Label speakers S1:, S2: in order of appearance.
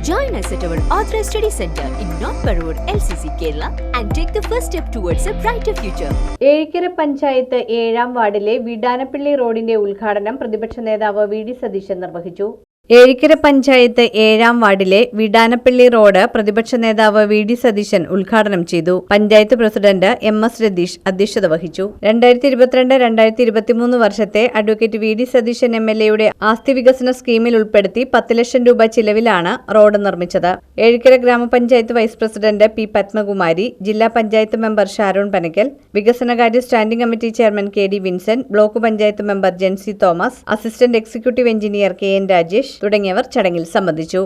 S1: Join us at our Authorized Study Center in North Parur, LCC, Kerala, and take the first step towards a brighter future.
S2: Ezhikkara panchayat ഏഴാം വാർഡിലെ വിടാനപ്പള്ളി റോഡിന്റെ ഉദ്ഘാടനം പ്രതിപക്ഷ നേതാവ് V D Satheesan നിർവഹിച്ചു ഏഴിക്കര പഞ്ചായത്ത് ഏഴാം വാർഡിലെ വിടാനപ്പള്ളി റോഡ് പ്രതിപക്ഷ നേതാവ് വി ഡി സതീശൻ ഉദ്ഘാടനം ചെയ്തു. Panchayat president M S Ratheesh അധ്യക്ഷത വഹിച്ചു. രണ്ടായിരത്തി ഇരുപത്തിരണ്ട് രണ്ടായിരത്തി ഇരുപത്തിമൂന്ന് വർഷത്തെ advocate V D Satheesan M L എയുടെ ആസ്തി വികസന സ്കീമിൽ ഉൾപ്പെടുത്തി പത്ത് ലക്ഷം രൂപ ചിലവിലാണ് റോഡ് നിർമ്മിച്ചത്. ഏഴിക്കര ഗ്രാമപഞ്ചായത്ത് വൈസ് പ്രസിഡന്റ് പി പത്മകുമാരി ജില്ലാ പഞ്ചായത്ത് മെമ്പർ ഷാരോൺ പനക്കൽ വികസനകാര്യ standing committee chairman K D Vincent block panchayat member Jency Thomas assistant executive engineer K N Rajesh തുടങ്ങിയവർ ചടങ്ങിൽ സംബന്ധിച്ചു